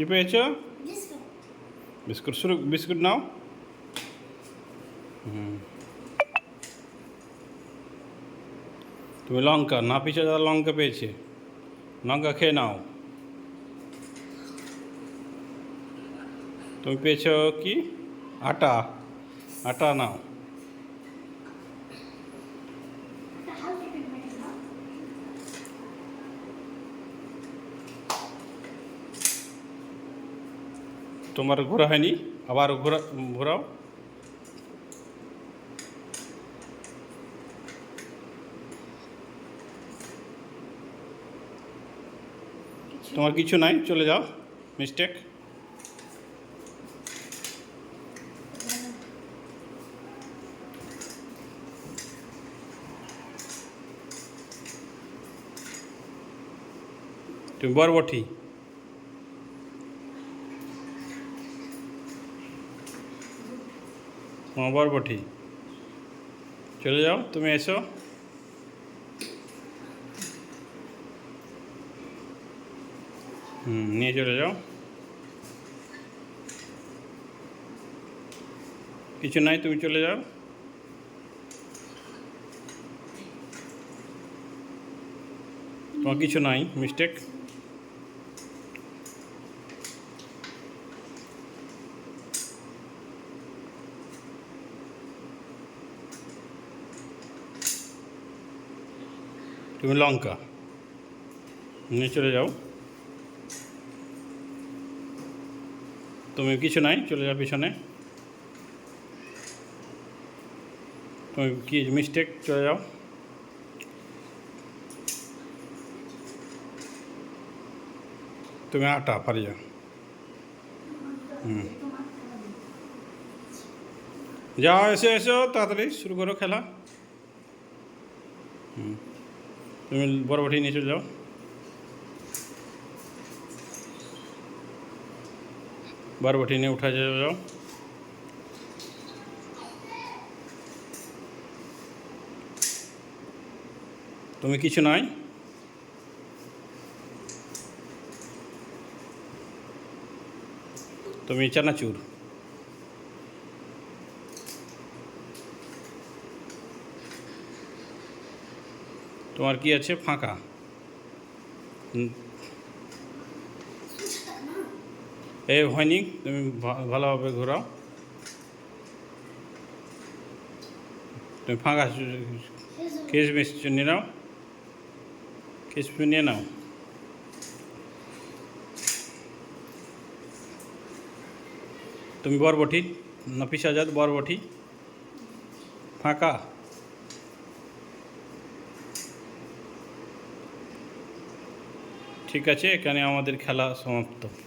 You put your? This one. Biscuit, suruk, biscuit now? तुम्हें लॉन्ग का ना पीछे ज़्यादा लॉन्ग का पेज है लॉन्ग का खे ना हो तुम पेचो की आटा आटा ना हो তোমার ঘোরা হয়নি আবার ঘোরা ঘোরা তোমার কিছু নাই চলে যাওMistake তোমার বড়োઠી বরবটি চলে যাও তুমি এসো হুম নিয়ে চলে যাও কিছু নাই তুমি চলে যাও তোমার কিছু নাই মিস্টেক তুমি লঙ্কা নিয়ে চলে যাও তুমি কিছু নাই চলে যাও পিছনে তুমি কি মিস্টেক চলে যাও তুমি আটা পারি যাও হুম যাও এসে এসো তাড়াতাড়ি শুরু করো খেলা হুম বলবটি নিচে যাও বারবটি নে উঠা যাও তুমি কিছু নয় তুমি চানাচুর তোমার কি আছে ফাঁকা এ হয়নি তুমি ভালোভাবে ঘোরাও তুমি ফাঁকা কিসমিস নিয়ে নাও কিসমিস নিয়ে নাও তুমি বরবটি না আজাদ বরবটি ফাঁকা ঠিক আছে এখানে আমাদের খেলা সমাপ্ত